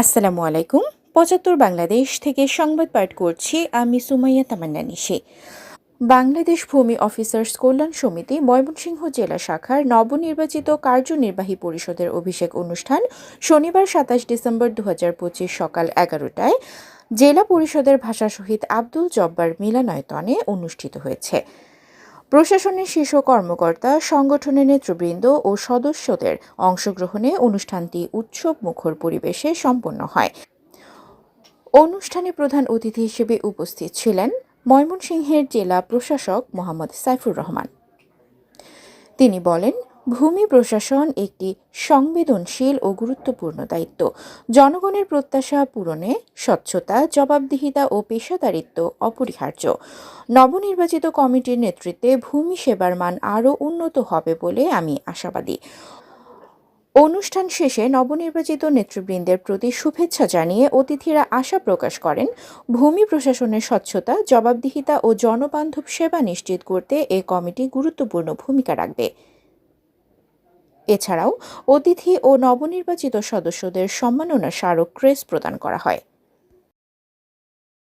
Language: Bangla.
আসসালামু আলাইকুম। পঁচাত্তর বাংলাদেশ থেকে সংবাদ পাঠ করছি আমি সুমাইয়া তামান্না নিশি বাংলাদেশ ভূমি অফিসার্স কল্যাণ সমিতি, ময়মনসিংহ জেলা শাখার নবনির্বাচিত কার্যনির্বাহী পরিষদের অভিষেক অনুষ্ঠান শনিবার সাতাশ ডিসেম্বর দু হাজার পঁচিশ সকাল এগারোটায় জেলা পরিষদের ভাষা শহীদ আব্দুল জব্বার মিলানয়তনে অনুষ্ঠিত হয়েছে। প্রশাসনের শীর্ষ কর্মকর্তা, সংগঠনের নেতৃবৃন্দ ও সদস্যদের অংশগ্রহণে অনুষ্ঠানটি উৎসব মুখর পরিবেশে সম্পন্ন হয়। অনুষ্ঠানে প্রধান অতিথি হিসেবে উপস্থিত ছিলেন ময়মনসিংহের জেলা প্রশাসক মোহাম্মদ সাইফুর রহমান। তিনি বলেন ভূমি প্রশাসন একটি সংবেদনশীল ও গুরুত্বপূর্ণ দায়িত্ব। জনগণের প্রত্যাশা পূরণে স্বচ্ছতা, জবাবদিহিতা ও পেশাদারিত্ব অপরিহার্য। নবনির্বাচিত কমিটির নেতৃত্বে ভূমি সেবার মান আরও উন্নত হবে বলে আমি আশাবাদী। অনুষ্ঠান শেষে নবনির্বাচিত নেতৃবৃন্দের প্রতি শুভেচ্ছা জানিয়ে অতিথিরা আশা প্রকাশ করেন, ভূমি প্রশাসনের স্বচ্ছতা, জবাবদিহিতা ও জনবান্ধব সেবা নিশ্চিত করতে এ কমিটি গুরুত্বপূর্ণ ভূমিকা রাখবে। এছাড়াও অতিথি ও নবনির্বাচিত সদস্যদের সম্মাননা স্মারক ক্রেস প্রদান করা হয়।